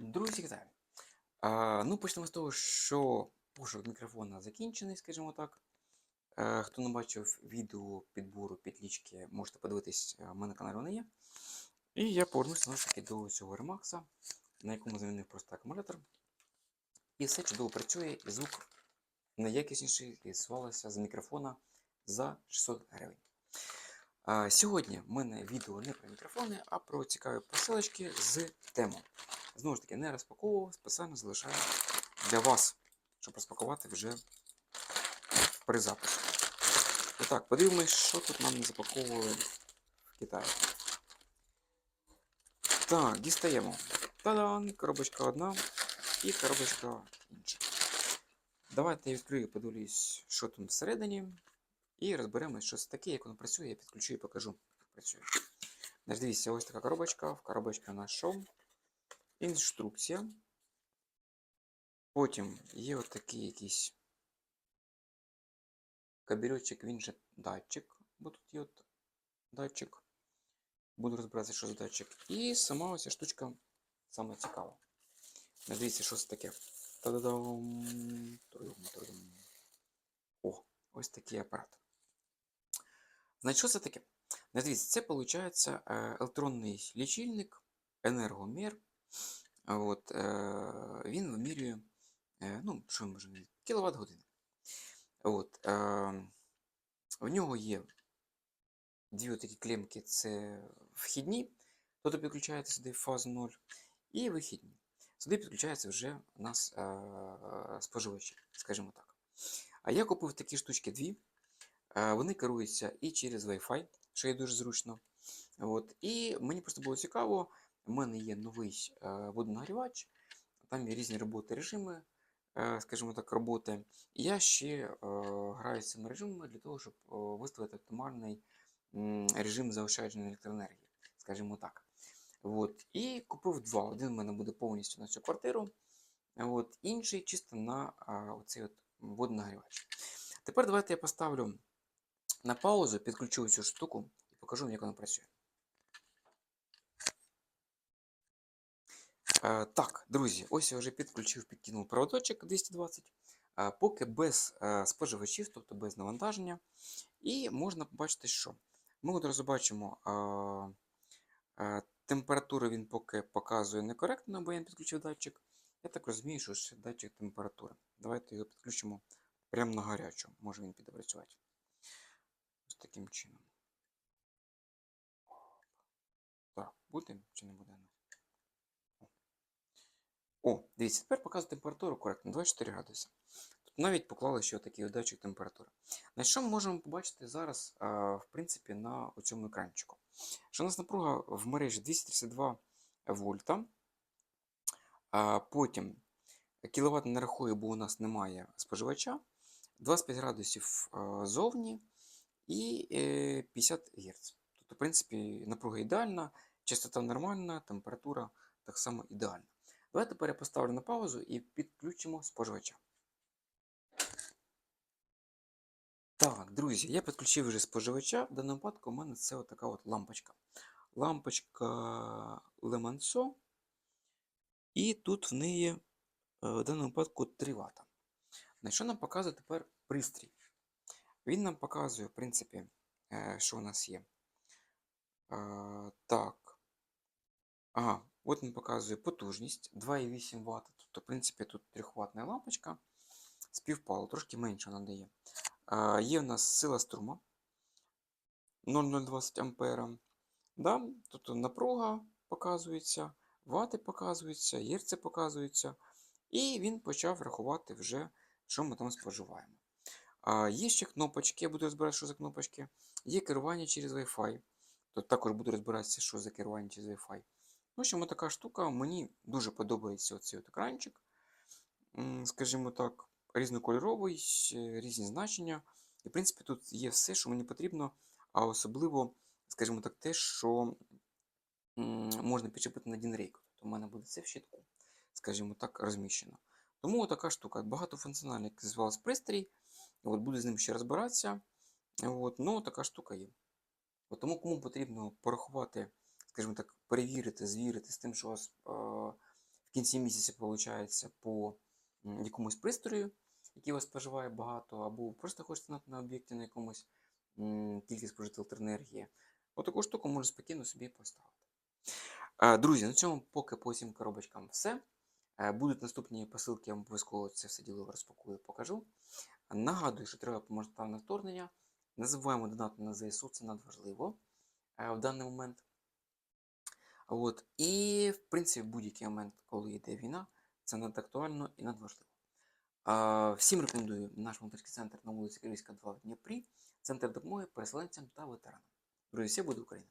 Друзі, вітаю! А, ну, почнемо з того, що пошук мікрофона закінчений, скажімо так. Е, хто не бачив відео підбору підлічки, можете подивитись, е, в мене на каналі вони є. І я повернуся до цього ремакса, на якому замінив просто акумулятор. І все чудово працює, і звук найякісніший і звалося з мікрофона за 600 гривень. А, Сьогодні в мене відео не про мікрофони, а про цікаві посилочки з тему. Знову ж таки, не розпаковував, спеціально залишаю для вас, щоб розпакувати вже при запуску. І так, подивимось, що тут нам не запаковували в Китаї. Так, дістаємо. Та-дан! Коробочка одна і коробочка інша. Давайте я відкрию, подивлюсь, що там всередині. І розберемось, що це таке, як воно працює, я підключу і покажу, як працює. Дивіться, ось така коробочка. В коробочці нас що? Інструкція. Потім є отакий якийсь кабельочок, він же датчик, бо тут є от датчик. Буду розбиратися, що за датчик. І сама ось штучка саме цікава. Дивіться, що це таке. Та-да-дам! О, ось такий апарат. Значить, що це таке? Дивіться, це виходить електронний лічильник, енергомір. От, е, він вимірює, е, ну, що ми можемо кіловат години. От, е, в нього є дві такі клемки, це вхідні, тобто підключається сюди фазу 0, і вихідні. Сюди підключаються вже у нас споживачі, скажімо так. А я купив такі штучки дві. Вони керуються і через Wi-Fi, що є дуже зручно. От. І мені просто було цікаво. У мене є новий е, водонагрівач, там є різні роботи режими, е, скажімо так, роботи. І я ще е, граю з цими режимами для того, щоб виставити оптимальний режим заощадження електроенергії, скажімо так. От. І купив два. Один в мене буде повністю на цю квартиру, от. інший чисто на оцей водонагрівач. Тепер давайте я поставлю на паузу, підключу цю штуку і покажу як вона працює. Так, друзі, ось я вже підключив, підкинув проводочок 220, е, поки без е, споживачів, тобто без навантаження. І можна побачити, що ми одразу бачимо температуру він поки показує некоректно, бо я не підключив датчик. Я так розумію, що ще датчик температури. Давайте його підключимо прямо на гарячу. Може він піде працювати. Ось таким чином. Так, буде чи не буде? О, дивіться, тепер показує температуру коректно, 24 градуси. Тут навіть поклали ще такий датчик температури. На що ми можемо побачити зараз, в принципі, на цьому екранчику? Що у нас напруга в мережі 232 вольта. Потім кіловат не рахує, бо у нас немає споживача. 25 градусів зовні і е, 50 Гц. Тобто, в принципі, напруга ідеальна, частота нормальна, температура так само ідеальна. Давайте тепер я поставлю на паузу і підключимо споживача. Так, друзі, я підключив вже споживача. В даному випадку у мене це отака от лампочка. Лампочка Lemanso. І тут в неї е, в даному випадку 3 Вт. На що нам показує тепер пристрій? Він нам показує, в принципі, е, що у нас є. Е, Так. Ага, от він показує потужність 2,8 Вт. Тобто, в принципі, тут 3-ваттна лампочка. Співпало, трошки менше вона дає. А, Є в нас сила струма 0,020 А. Да? Тобто напруга показується, вати показуються, герці показуються. І він почав рахувати вже, що ми там споживаємо. А, Є ще кнопочки, я буду розбиратися, що за кнопочки. Є керування через Wi-Fi. Тут також буду розбиратися, що за керування через Wi-Fi. В общем, така штука. Мені дуже подобається оцей от екранчик. Скажімо так, різнокольоровий, е, різні значення. І, в принципі, тут є все, що мені потрібно, а особливо, скажімо так, те, що можна підчепити на дінрейку. Тобто у мене буде це в щитку, скажімо так, розміщено. Тому така штука. Багатофункціональний, як звалась пристрій. От, буду з ним ще розбиратися. От, ну, така штука є. От, тому кому потрібно порахувати, скажімо так, перевірити, звірити з тим, що у вас в кінці місяця виходить по якомусь пристрою, який у вас споживає багато, або просто хочете знати на об'єкті на якомусь кількість спожитої електроенергії. Отаку штуку можна спокійно собі поставити. Друзі, на цьому поки по цим коробочкам все. Е, Будуть наступні посилки, я вам обов'язково це все діло розпакую, покажу. Нагадую, що треба повномасштабне вторгнення. Не забуваємо донати на ЗСУ, це надважливо е, в даний момент. От. І, в принципі, в будь-який момент, коли йде війна, це надактуально і надважливо. А, Всім рекомендую наш волонтерський центр на вулиці Київська, 2 в Дніпрі, центр допомоги переселенцям та ветеранам. Друзі, все буде Україна!